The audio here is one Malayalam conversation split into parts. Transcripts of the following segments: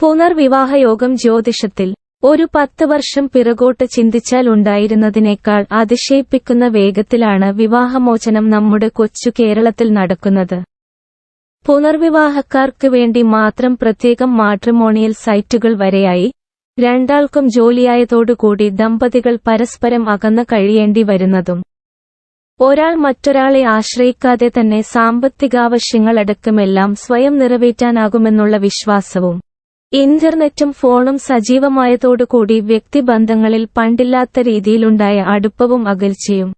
പുനർവിവാഹയോഗം ജ്യോതിഷത്തിൽ ഒരു പത്ത് വർഷം പിറകോട്ട് ചിന്തിച്ചാൽ ഉണ്ടായിരുന്നതിനേക്കാൾ അതിശയിപ്പിക്കുന്ന വേഗത്തിലാണ് വിവാഹമോചനം നമ്മുടെ കൊച്ചു കേരളത്തിൽ നടക്കുന്നത്. പുനർവിവാഹക്കാർക്ക് വേണ്ടി മാത്രം പ്രത്യേകം മാട്രിമോണിയൽ സൈറ്റുകൾ വരെയായി രണ്ടാൾക്കും ജോലിയായതോടുകൂടി ദമ്പതികൾ പരസ്പരം അകന്നു കഴിയേണ്ടി വരുന്നതും. ഒരാൾ മറ്റൊരാളെ ആശ്രയിക്കാതെ തന്നെ സാമ്പത്തികാവശ്യങ്ങളടക്കമെല്ലാം സ്വയം നിറവേറ്റാനാകുമെന്നുള്ള വിശ്വാസവും ഇന്റർനെറ്റും ഫോണും സജീവമായതോടുകൂടി വ്യക്തിബന്ധങ്ങളിൽ പണ്ടില്ലാത്ത രീതിയിലുണ്ടായ അടുപ്പവും അകൽച്ചയും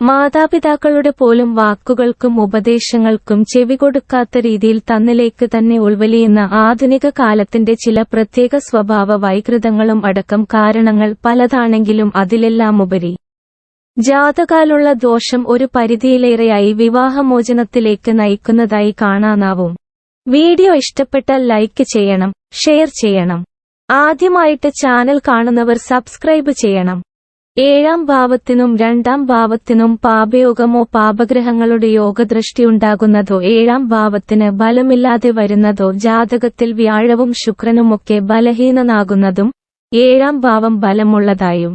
മാതാപിതാക്കളുടെ പോലും വാക്കുകൾക്കും ഉപദേശങ്ങൾക്കും ചെവികൊടുക്കാത്ത രീതിയിൽ തന്നിലേക്ക് തന്നെ ഉൾവലിയുന്ന ആധുനിക കാലത്തിന്റെ ചില പ്രത്യേക സ്വഭാവ വൈകൃതങ്ങളും അടക്കം കാരണങ്ങൾ പലതാണെങ്കിലും അതിലെല്ലാമുപരി ജാതകാലുള്ള ദോഷം ഒരു പരിധിയിലേറെയായി വിവാഹമോചനത്തിലേക്ക് നയിക്കുന്നതായി കാണാനാവും. വീഡിയോ ഇഷ്ടപ്പെട്ടാൽ ലൈക്ക് ചെയ്യണം ഷെയർ ചെയ്യണം. ആദ്യമായിട്ട് ചാനൽ കാണുന്നവർ സബ്സ്ക്രൈബ് ചെയ്യണം. ഏഴാം ഭാവത്തിനും രണ്ടാം ഭാവത്തിനും പാപയോഗമോ പാപഗ്രഹങ്ങളുടെ യോഗദൃഷ്ടി ഉണ്ടാകുന്നതോ ഏഴാം ഭാവത്തിന് ബലമില്ലാതെ വരുന്നതോ ജാതകത്തിൽ വ്യാഴവും ശുക്രനുമൊക്കെ ബലഹീനനാകുന്നതും ഏഴാം ഭാവം ബലമുള്ളതായും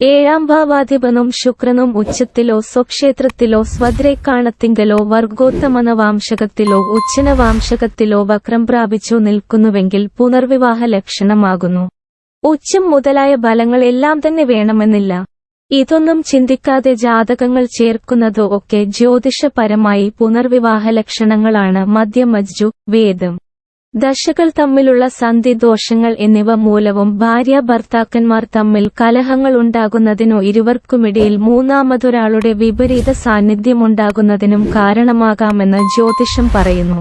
ഏഴാം ഭാവാധിപനും ശുക്രനും ഉച്ചത്തിലോ സ്വക്ഷേത്രത്തിലോ സ്വദ്രേക്കാണത്തിങ്കലോ വർഗോത്തമന വാംശകത്തിലോ ഉച്ചന വാംശകത്തിലോ വക്രം പ്രാപിച്ചു നിൽക്കുന്നുവെങ്കിൽ പുനർവിവാഹ ലക്ഷണമാകുന്നു. ഉച്ചം മുതലായ ഫലങ്ങൾ എല്ലാം തന്നെ വേണമെന്നില്ല. ഇതൊന്നും ചിന്തിക്കാതെ ജാതകങ്ങൾ ചേർക്കുന്നതോ ഒക്കെ ജ്യോതിഷപരമായി പുനർവിവാഹ ലക്ഷണങ്ങളാണ് മദ്യമജ്ജു വേദം. ദശകൾ തമ്മിലുള്ള സന്ധി ദോഷങ്ങൾ എന്നിവ മൂലവും ഭാര്യ ഭർത്താക്കന്മാർ തമ്മിൽ കലഹങ്ങൾ ഉണ്ടാകുന്നതിനോ ഇരുവർക്കുമിടയിൽ മൂന്നാമതൊരാളുടെ വിപരീത സാന്നിധ്യമുണ്ടാകുന്നതിനും കാരണമാകാമെന്ന് ജ്യോതിഷം പറയുന്നു.